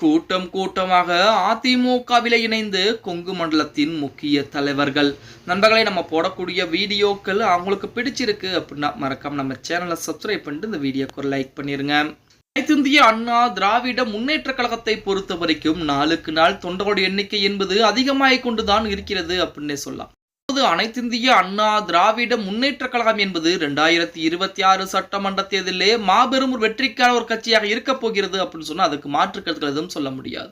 கூட்டம் கூட்டமாக அதிமுகவில இணைந்து கொங்கு மண்டலத்தின் முக்கிய தலைவர்கள். நண்பர்களை நம்ம போடக்கூடிய வீடியோக்கள் அவங்களுக்கு பிடிச்சிருக்கு அப்படின்னா மறக்காம நம்ம சேனலை சப்ஸ்கிரைப் பண்ணிட்டு இந்த வீடியோக்கு ஒரு லைக் பண்ணிருங்க. அனைத்திந்திய அண்ணா திராவிட முன்னேற்ற கழகத்தை பொறுத்த வரைக்கும் நாளுக்கு நாள் தொண்டர்களுடைய எண்ணிக்கை என்பது அதிகமாகிக் கொண்டுதான் இருக்கிறது அப்படின்னே சொல்லலாம். அதாவது அனைத்திந்திய அண்ணா திராவிட முன்னேற்ற கழகம் என்பது இரண்டாயிரத்தி இருபத்தி ஆறு சட்டமன்ற தேர்தலிலே மாபெரும் ஒரு வெற்றிக்கான ஒரு கட்சியாக இருக்க போகிறது அப்படின்னு சொன்னா அதுக்கு மாற்று கருத்துக்கள் எதுவும் சொல்ல முடியாது.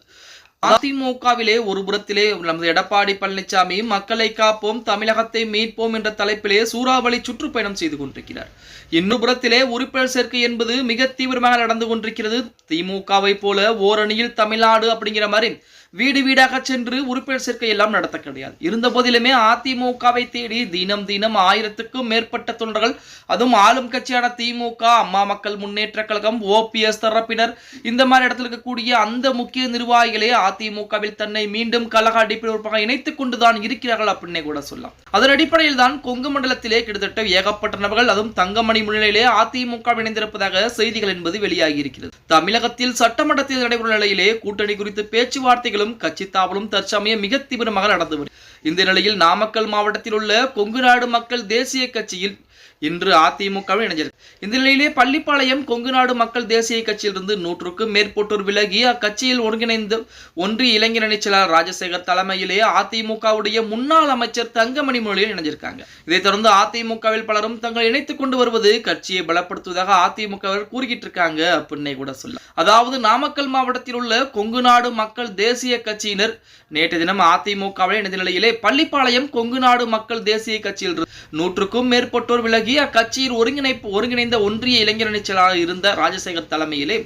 அதிமுகவிலே ஒரு புறத்திலே நமது எடப்பாடி பழனிசாமி மக்களை காப்போம் தமிழகத்தை மீட்போம் என்ற தலைப்பிலே சூறாவளி சுற்றுப்பயணம் செய்து கொண்டிருக்கிறார். இன்னொரு புறத்திலே உறுப்பினர் சேர்க்கை என்பது மிக தீவிரமாக நடந்து கொண்டிருக்கிறது. திமுகவை போல ஓரணியில் தமிழ்நாடு அப்படிங்கிற மாதிரி வீடு வீடாக சென்று உறுப்பினர் சேர்க்கை எல்லாம் நடத்த கிடையாது. இருந்த போதிலுமே அதிமுகவை தேடி தினம் தினம் ஆயிரத்துக்கும் மேற்பட்ட தொண்டர்கள் அதுவும் ஆளும் கட்சியான திமுக அம்மா மக்கள் முன்னேற்ற கழகம் ஓபிஎஸ் தரப்பினர் இந்த மாதிரி இடத்துல இருக்கக்கூடிய அந்த முக்கிய நிர்வாகிகளே அதிமுகவில் தன்னை மீண்டும் கழக அடிப்படை உறுப்பாக இணைத்துக் கொண்டுதான் இருக்கிறார்கள் அப்படின்னே கூட சொல்லலாம். அதன் அடிப்படையில் தான் கொங்கு மண்டலத்திலே கிட்டத்தட்ட ஏகப்பட்ட நபர்கள் அதுவும் தங்கமணி முன்னிலையிலே அதிமுக இணைந்திருப்பதாக செய்திகள் என்பது வெளியாகி இருக்கிறது. தமிழகத்தில் சட்டமன்ற தேர்தல் நடைபெறும் நிலையிலே கூட்டணி குறித்து பேச்சுவார்த்தைகள் பேச்சுவார்த்தைகளும் கட்சி தாவலும் தற்சமயம் மிக தீவிரமாக நடந்து வருகிறது. இந்த நிலையில் நாமக்கல் மாவட்டத்தில் உள்ள கொங்கு நாடு மக்கள் தேசிய கட்சியில் இன்று அதிமுகவில் இணைஞ்சிருக்கு இந்த நிலையிலே பள்ளிப்பாளையம் கொங்குநாடு மக்கள் தேசிய கட்சியிலிருந்து நூற்றுக்கும் மேற்பட்டோர் விலகி அக்கட்சியில் ஒருங்கிணைந்து ஒன்றிய இளைஞர் அணி செயலாளர் ராஜசேகர் தலைமையிலே அதிமுகவுடைய முன்னாள் அமைச்சர் தங்கமணி மொழியில் இணைஞ்சிருக்காங்க. இதைத் தொடர்ந்து அதிமுகவில் பலரும் தங்களை இணைத்துக் கொண்டு வருவது கட்சியை பலப்படுத்துவதாக அதிமுகவினர் கூறிக்கிட்டு இருக்காங்க அப்படின்னே கூட சொல்ல அதாவது நாமக்கல் மாவட்டத்தில் உள்ள கொங்குநாடு மக்கள் தேசிய கட்சியினர் நேற்று தினம் அதிமுகவில் இணைந்த நிலையிலே பள்ளிப்பாளையம் கொங்குநாடு மக்கள் தேசிய கட்சியில் நூற்றுக்கும் மேற்பட்டோர் விலகி அக்கட்சியில் ஒருங்கிணைப்பு ஒருங்கிணைந்த ஒன்றிய இளைஞர் அணி செயலாளர் இருந்த ராஜசேகர் தலைமையிலே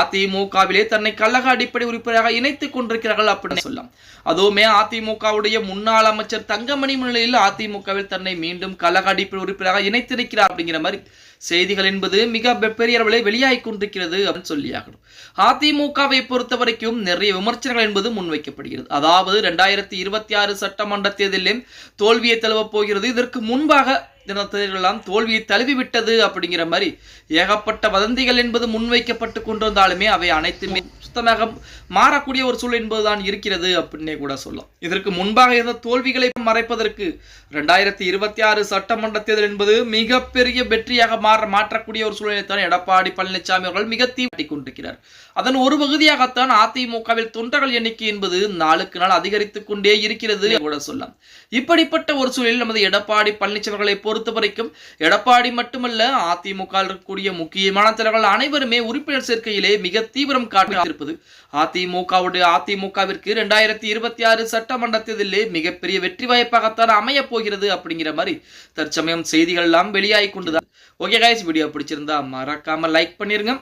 அதிமுகவிலே தன்னை கழக அடிப்படை உறுப்பினராக இணைத்துக் கொண்டிருக்கிறார்கள் அப்படின்னு சொல்லலாம். அதுவுமே அதிமுகவுடைய முன்னாள் அமைச்சர் தங்கமணி முன்னிலையில் அதிமுகவில் தன்னை மீண்டும் கழக அடிப்படை உறுப்பினராக இணைத்திருக்கிறார் அப்படிங்கிற மாதிரி செய்திகள் என்பது மிக பெரிய அளவில் வெளியாகி கொண்டிருக்கிறது அப்படின்னு சொல்லியாகணும் அதிமுகவை பொறுத்த வரைக்கும் நிறைய விமர்சனங்கள் என்பது முன்வைக்கப்படுகிறது. அதாவது ரெண்டாயிரத்தி இருபத்தி ஆறு சட்டமன்ற தேர்தலில் தோல்வியை தழுவப் போகிறது. இதற்கு முன்பாக எல்லாம் தோல்வியை தழுவிவிட்டது அப்படிங்கிற மாதிரி ஏகப்பட்ட வதந்திகள் என்பது முன்வைக்கப்பட்டு கொண்டு வந்தாலுமே அவை அனைத்துமே சுத்தமாக மாறக்கூடிய ஒரு சூழல் என்பதுதான் இருக்கிறது அப்படின்னே கூட சொல்லலாம். இதற்கு முன்பாக இருந்த தோல்விகளை மறைப்பதற்கு ரெண்டாயிரத்தி இருபத்தி ஆறு சட்டமன்ற தேர்தல் என்பது மிகப்பெரிய வெற்றியாக மாற மாற்றக்கூடிய ஒரு சூழலை தான் எடப்பாடி பழனிசாமி அவர்கள் மிக தீட்டி கொண்டிருக்கிறார். அதன் ஒரு பகுதியாகத்தான் அதிமுகவில் தொண்டர்கள் எண்ணிக்கை என்பது நாளுக்கு நாள் அதிகரித்துக் கொண்டே இருக்கிறது கூட சொல்லலாம். இப்படிப்பட்ட ஒரு சூழலில் நமது எடப்பாடி பழனிசாமி அவர்களை பொறுத்த வரைக்கும் எடப்பாடி மட்டுமல்ல அதிமுக இருக்கக்கூடிய முக்கியமான தலைவர்கள் அனைவருமே உறுப்பினர் சேர்க்கையிலே மிக தீவிரம் காட்டியிருப்பது அதிமுகவுடைய அதிமுகவிற்கு இரண்டாயிரத்தி இருபத்தி ஆறு சட்டமன்ற தேர்தலிலே மிகப்பெரிய வெற்றி வாய்ப்பாகத்தான் அமைய போகிறது அப்படிங்கிற மாதிரி தற்சமயம் செய்திகள் எல்லாம் வெளியாகி கொண்டுதான். ஓகே காய்ஸ் வீடியோ பிடிச்சிருந்தா மறக்காம லைக் பண்ணிருங்க.